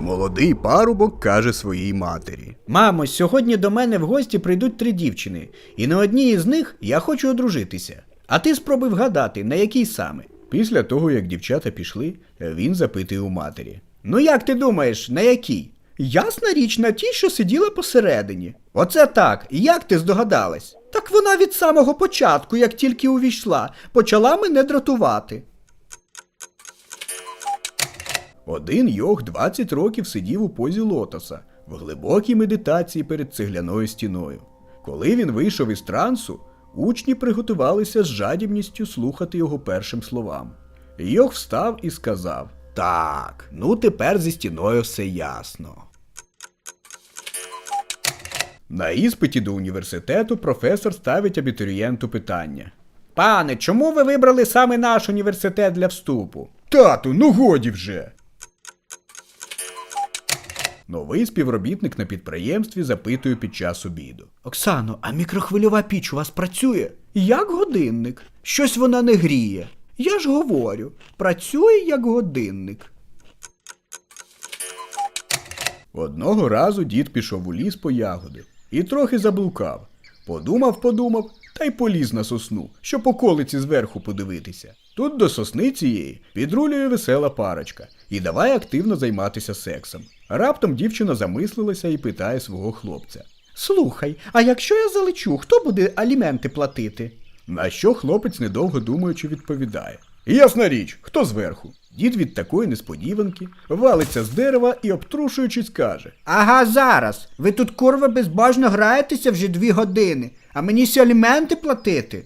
Молодий парубок каже своїй матері. Мамо, сьогодні до мене в гості прийдуть три дівчини, і на одній із них я хочу одружитися. А ти спробуй вгадати, на якій саме. Після того, як дівчата пішли, він запитує у матері. Ну як ти думаєш, на якій? Ясна річ на тій, що сиділа посередині. Оце так. Як ти здогадалась? Так вона від самого початку, як тільки увійшла, почала мене дратувати. Один йог 20 років сидів у позі лотоса в глибокій медитації перед цегляною стіною. Коли він вийшов із трансу, учні приготувалися з жадібністю слухати його першим словам. Йог встав і сказав: Так, ну тепер зі стіною все ясно. На іспиті до університету професор ставить абітурієнту питання. Пане, чому ви вибрали саме наш університет для вступу? Тату, ну годі вже. Новий співробітник на підприємстві запитує під час обіду. Оксано, а мікрохвильова піч у вас працює? Як годинник. Щось вона не гріє. Я ж говорю, працює як годинник. Одного разу дід пішов у ліс по ягоди і трохи заблукав. Подумав, подумав та й поліз на сосну, щоб по колиці зверху подивитися. Тут до сосни цієї підрулює весела парочка і давай активно займатися сексом. Раптом дівчина замислилася і питає свого хлопця. Слухай, а якщо я залечу, хто буде аліменти платити? На що хлопець, недовго думаючи, відповідає. Ясна річ, хто зверху? Дід від такої несподіванки валиться з дерева і, обтрушуючись, каже: Ага, зараз. Ви тут курва безбожно граєтеся вже дві години, а мені сі аліменти платити.